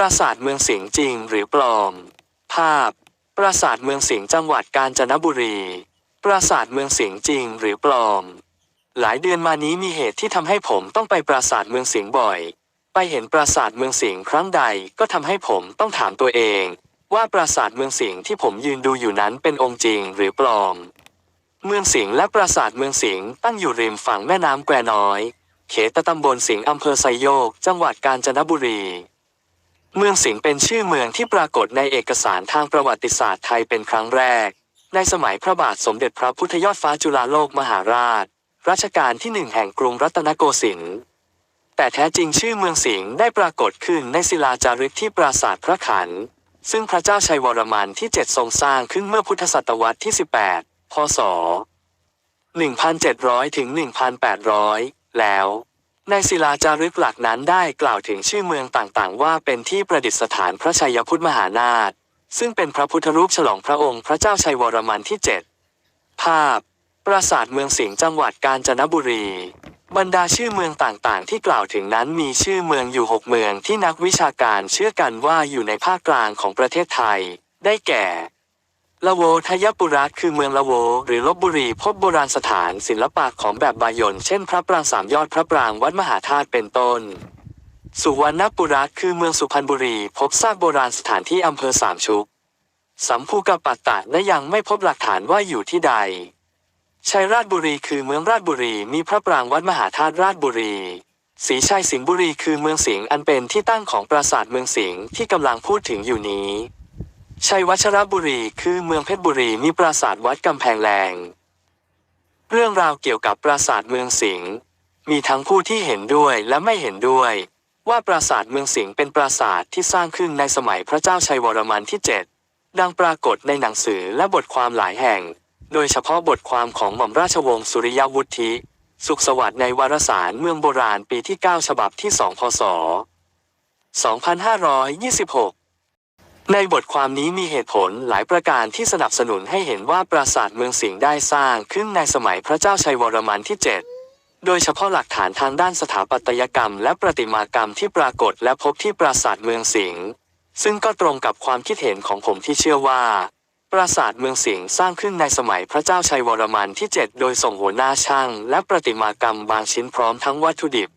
ราสาทเมืองสิงห์จริงหรือปลอม ภาพ ปราสาทเมืองสิงห์จังหวัดกาญจนบุรี ปราสาทเมืองสิงห์จริงหรือปลอม หลายเดือนมานี้มีเหตุที่ทำให้ผมต้องไปปราสาทเมืองสิงห์บ่อย ไปเห็นปราสาทเมืองสิงห์ครั้งใดก็ทำให้ผมต้องถามตัวเอง ว่าปราสาทเมืองสิงห์ที่ผมยืนดูอยู่นั้นเป็นองค์จริงหรือปลอม เมืองสิงห์และปราสาทเมืองสิงห์ตั้งอยู่ริมฝั่งแม่น้ำแควน้อย เขตตำบลสิงห์อำเภอไซโยก จังหวัดกาญจนบุรี เมืองสิงห์เป็นชื่อเมืองที่ปรากฏในเอกสารทางประวัติศาสตร์ไทยเป็นครั้งแรก ในสมัยพระบาทสมเด็จพระพุทธยอดฟ้าจุฬาโลกมหาราช รัชกาลที่หนึ่งแห่งกรุงรัตนโกสินทร์แต่แท้จริงชื่อเมืองสิงห์ได้ปรากฏขึ้นในศิลาจารึกที่ปราสาทพระขัน ซึ่งพระเจ้าชัยวรมันที่ 7 ทรงสร้างขึ้นเมื่อพุทธศตวรรษที่ 18 พศ 1,700 ถึง 1,800 แล้ว ในศิลาจารึกหลักนั้นได้กล่าวถึงชื่อเมืองต่างๆ ว่าเป็นที่ประดิษฐานพระชัยพุทธมหานาถซึ่งเป็นพระพุทธรูปฉลองพระองค์พระเจ้าชัยวรมันที่ 7 ภาพ ปราสาทเมืองสิงห์จังหวัดกาญจนบุรี บรรดาชื่อเมืองต่างๆ ที่กล่าวถึงนั้นมีชื่อเมืองอยู่หกเมืองที่นักวิชาการเชื่อกันว่าอยู่ในภาคกลางของประเทศไทย ได้แก่ ละโวทยปุรัตคือเมืองละโว หรือลบบุรีพบโบราณสถานศิลปะของแบบบายนเช่น พระปรางสามยอดพระปรางวัดมหาธาตุเป็นต้น สุวรรณปุรัตคือเมืองสุพรรณบุรี พบซากโบราณสถานที่อำเภอสามชุก สัมภูกปัตตะและยังไม่พบหลักฐานว่าอยู่ที่ใดชัยราชบุรีคือเมืองราชบุรีมีพระปรางวัดมหาธาตุราชบุรีศรีชัยสิงห์บุรีคือเมืองสิงห์อันเป็นที่ตั้งของปราสาทเมืองสิงห์ที่กำลังพูดถึงอยู่นี้ ชัยวัชรบุรีคือเมืองเพชรบุรีมีปราสาทวัดกำแพงแรง เรื่องราวเกี่ยวกับปราสาทเมืองสิงห์มีทั้งผู้ที่เห็นด้วยและไม่เห็นด้วย ว่าปราสาทเมืองสิงห์เป็นปราสาทที่สร้างขึ้นในสมัยพระเจ้าชัยวรมันที่เจ็ดดังปรากฏในหนังสือและบทความหลายแห่ง โดยเฉพาะบทความของหม่อมราชวงศ์สุริยวุฒิสุขสวัสดิ์ในวารสารเมืองโบราณปีที่ 9 ฉบับที่ 2 พศ 2526 ในบทความนี้มีเหตุผลหลายประการที่สนับสนุนให้เห็นว่าปราสาทเมืองสิงห์ได้สร้างขึ้นในสมัยพระเจ้าชัยวรมันที่ 7 โดยเฉพาะหลักฐานทางด้านสถาปัตยกรรม และประติมากรรมที่ปรากฏและพบที่ปราสาทเมืองสิงห์ซึ่งก็ตรงกับความคิดเห็นของผมที่เชื่อว่า ปราสาทเมืองสิงห์สร้างขึ้นในสมัยพระเจ้าชัยวรมันที่ 7 โดยส่งหัวหน้าช่าง และประติมากรรมบางชิ้นพร้อมทั้งวัตถุดิบ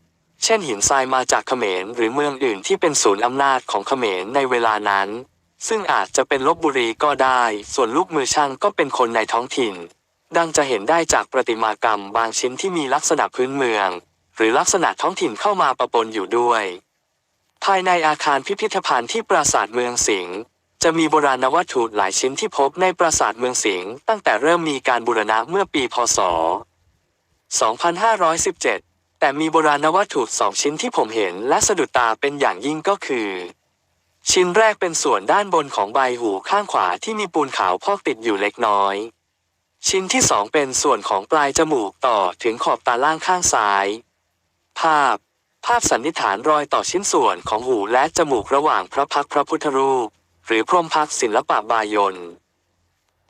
เช่นหินทรายมาจากเขมรหรือเมืองอื่นที่เป็นศูนย์อำนาจของเขมรในเวลานั้น ซึ่งอาจจะเป็นลบบุรีก็ได้ ส่วนลูกมือช่างก็เป็นคนในท้องถิ่น ดังจะเห็นได้จากประติมากรรมบางชิ้นที่มีลักษณะพื้นเมือง หรือลักษณะท้องถิ่นเข้ามาประปนอยู่ด้วย ภายในอาคารพิพิธภัณฑ์ที่ปราสาทเมืองสิงห์จะมีโบราณวัตถุหลายชิ้นที่พบในปราสาทเมืองสิงห์ตั้งแต่เริ่มมีการบูรณะเมื่อปีพศ 2517 แต่มีโบราณวัตถุสองชิ้นที่ผมเห็นและสะดุดตาเป็นอย่างยิ่งก็คือ ชิ้นแรกเป็นส่วนด้านบนของใบหูข้างขวาที่มีปูนขาวพอกติดอยู่เล็กน้อย ชิ้นที่สองเป็นส่วนของปลายจมูกต่อถึงขอบตาล่างข้างซ้าย ภาพ ภาพสันนิษฐานรอยต่อชิ้นส่วนของหูและจมูกระหว่างพระพักพระพุทธรูป หรือพรมพักศิลปะบายน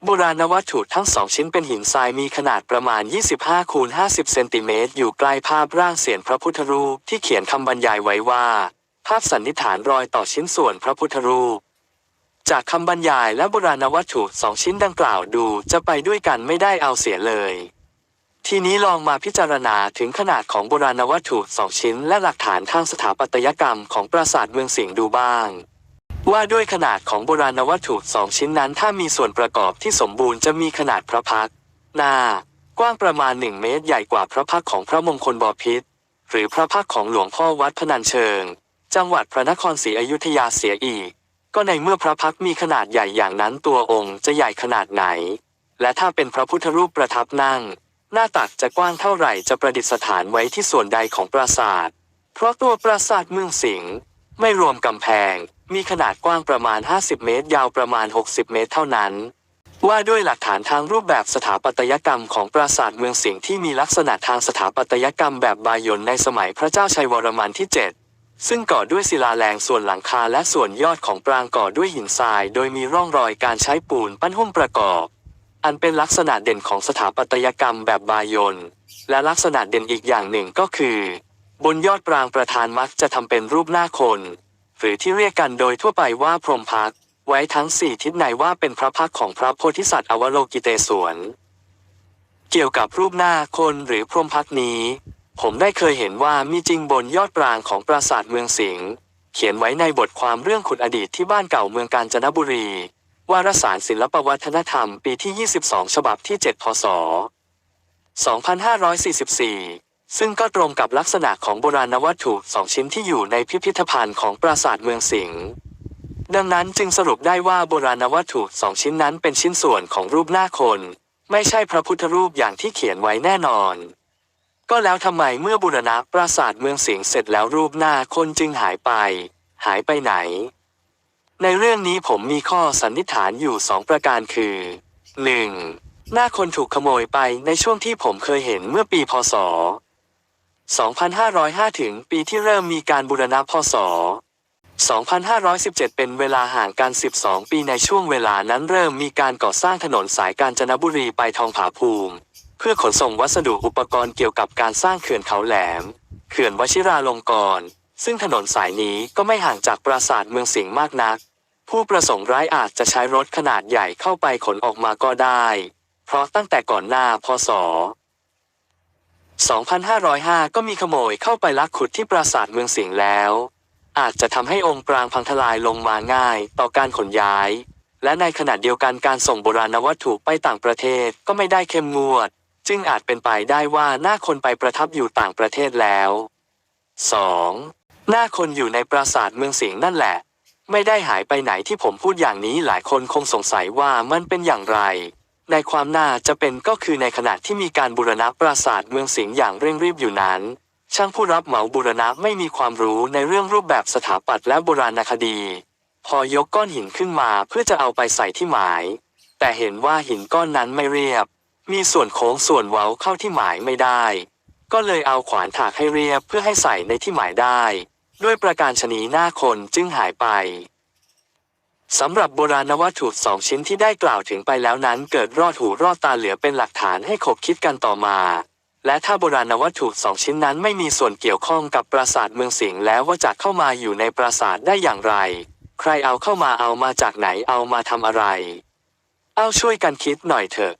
โบราณวัตถุทั้งสองชิ้นเป็นหินทรายมีขนาดประมาณ 25คูณ50 เซนติเมตรอยู่ใกล้ภาพร่างเสียนพระพุทธรูปที่เขียนคำบรรยายไว้ว่า ภาพสันนิษฐานรอยต่อชิ้นส่วนพระพุทธรูป จากคำบรรยายและโบราณวัตถุสองชิ้นดังกล่าวดูจะไปด้วยกันไม่ได้เอาเสียเลย ทีนี้ลองมาพิจารณาถึงขนาดของโบราณวัตถุสองชิ้น และหลักฐานทางสถาปัตยกรรมของปราสาทเมืองสิงห์ดูบ้าง ว่าด้วยขนาดของโบราณวัตถุสองชิ้นนั้นถ้ามีส่วนประกอบที่สมบูรณ์จะมีขนาดพระพักหน้ากว้างประมาณหนึ่งเมตรใหญ่กว่าพระพักของพระมงคลบพิตรหรือพระพักของหลวงพ่อวัดพนัญเชิง จังหวัดพระนครศรีอยุธยาเสียอีก ก็ในเมื่อพระพักมีขนาดใหญ่อย่างนั้นตัวองค์จะใหญ่ขนาดไหน และถ้าเป็นพระพุทธรูปประทับนั่ง หน้าตักจะกว้างเท่าไหร่จะประดิษฐานไว้ที่ส่วนใดของปราสาท เพราะตัวปราสาทเมืองสิงห์ไม่รวมกำแพง มีขนาดกว้างประมาณ 50 เมตร ยาวประมาณ 60 เมตรเท่านั้น ว่าด้วยหลักฐานทางรูปแบบสถาปัตยกรรมของปราสาทเมืองสิงห์ที่มีลักษณะทางสถาปัตยกรรมแบบบายนในสมัยพระเจ้าชัยวรมันที่ 7 ซึ่งก่อด้วยศิลาแรงส่วนหลังคาและส่วนยอดของปรางก่อด้วยหินทราย โดยมีร่องรอยการใช้ปูนปั้นหุ้มประกอบ อันเป็นลักษณะเด่นของสถาปัตยกรรมแบบบายนและลักษณะเด่นอีกอย่างหนึ่งก็คือ บนยอดปรางประธานมักจะทำเป็นรูปหน้าคน หรือที่เรียกกันโดยทั่วไปว่าพรหมพักไว้ทั้งสี่ทิศในว่าเป็นพระพักของพระโพธิสัตว์อวโลกิเตศวรเกี่ยวกับรูปหน้าคนหรือพรหมพักนี้ ผมได้เคยเห็นว่ามีจริงบนยอดปรางของปราสาทเมืองสิงห์เขียนไว้ในบทความเรื่องขุดอดีตที่บ้านเก่าเมืองกาญจนบุรี วารสารศิลปวัฒนธรรมปีที่ 22 ฉบับที่ 7 พศ 2544 ซึ่งก็ตรงกับลักษณะของโบราณวัตถุสองชิ้นที่อยู่ในพิพิธภัณฑ์ของปราสาทเมืองสิงห์ดังนั้นจึงสรุปได้ว่าโบราณวัตถุสองชิ้นนั้นเป็นชิ้นส่วนของรูปหน้าคน ไม่ใช่พระพุทธรูปอย่างที่เขียนไว้แน่นอน ก็แล้วทำไมเมื่อบูรณะปราสาทเมืองสิงห์เสร็จแล้วรูปหน้าคนจึงหายไป หายไปไหน ในเรื่องนี้ผมมีข้อสันนิษฐานอยู่สองประการคือ 1. หน้าคนถูกขโมยไปในช่วงที่ผมเคยเห็นเมื่อปีพศ 2505 ถึงปีที่เริ่มมีการบูรณะพศ 2517 เป็นเวลาห่างกัน 12 ปีในช่วงเวลานั้นเริ่มมีการก่อสร้างถนนสายกาญจนบุรีไปทองผาภูมิ เพื่อขนส่งวัสดุอุปกรณ์เกี่ยวกับการสร้างเขื่อนเขาแหลม เขื่อนวชิราลงกรณ์ซึ่งถนนสายนี้ก็ไม่ห่างจากปราสาทเมืองสิงห์มากนัก ผู้ประสงค์ร้ายอาจจะใช้รถขนาดใหญ่เข้าไปขนออกมาก็ได้ เพราะตั้งแต่ก่อนหน้าพศ 2505 ก็มีขโมยเข้าไปลักขุดที่ปราสาทเมืองสิงห์แล้ว อาจจะทำให้องค์ปรางพังทลายลงมาง่ายต่อการขนย้าย และในขณะเดียวกันการส่งโบราณวัตถุไปต่างประเทศก็ไม่ได้เข้มงวด จึงอาจเป็นไปได้ว่าหน้าคนไปประทับอยู่ต่างประเทศแล้ว 2. หน้าคนอยู่ในปราสาทเมืองสิงห์นั่นแหละ ไม่ได้หายไปไหนที่ผมพูดอย่างนี้หลายคนคงสงสัยว่ามันเป็นอย่างไร ในความน่าจะเป็นก็คือในขณะที่มีการบูรณะปราสาทเมืองสิงห์อย่างเร่งรีบอยู่นั้น ช่างผู้รับเหมาบูรณะไม่มีความรู้ในเรื่องรูปแบบสถาปัตย์และโบราณคดี พอยกก้อนหินขึ้นมาเพื่อจะเอาไปใส่ที่หมาย แต่เห็นว่าหินก้อนนั้นไม่เรียบ มีส่วนโค้งส่วนเว้าเข้าที่หมายไม่ได้ ก็เลยเอาขวานถากให้เรียบเพื่อให้ใส่ในที่หมายได้ ด้วยประการชนีหน้าคนจึงหายไปสำหรับโบราณวัตถุสองชิ้นที่ได้กล่าวถึงไปแล้วนั้น เกิดรอดหูรอดตาเหลือเป็นหลักฐานให้ขบคิดกันต่อมา และถ้าโบราณวัตถุสองชิ้นนั้นไม่มีส่วนเกี่ยวข้องกับปราสาทเมืองสิงห์แล้วว่าจะเข้ามาอยู่ในปราสาทได้อย่างไร ใครเอาเข้ามาเอามาจากไหนเอามาทำอะไร เอาช่วยกันคิดหน่อยเถอะ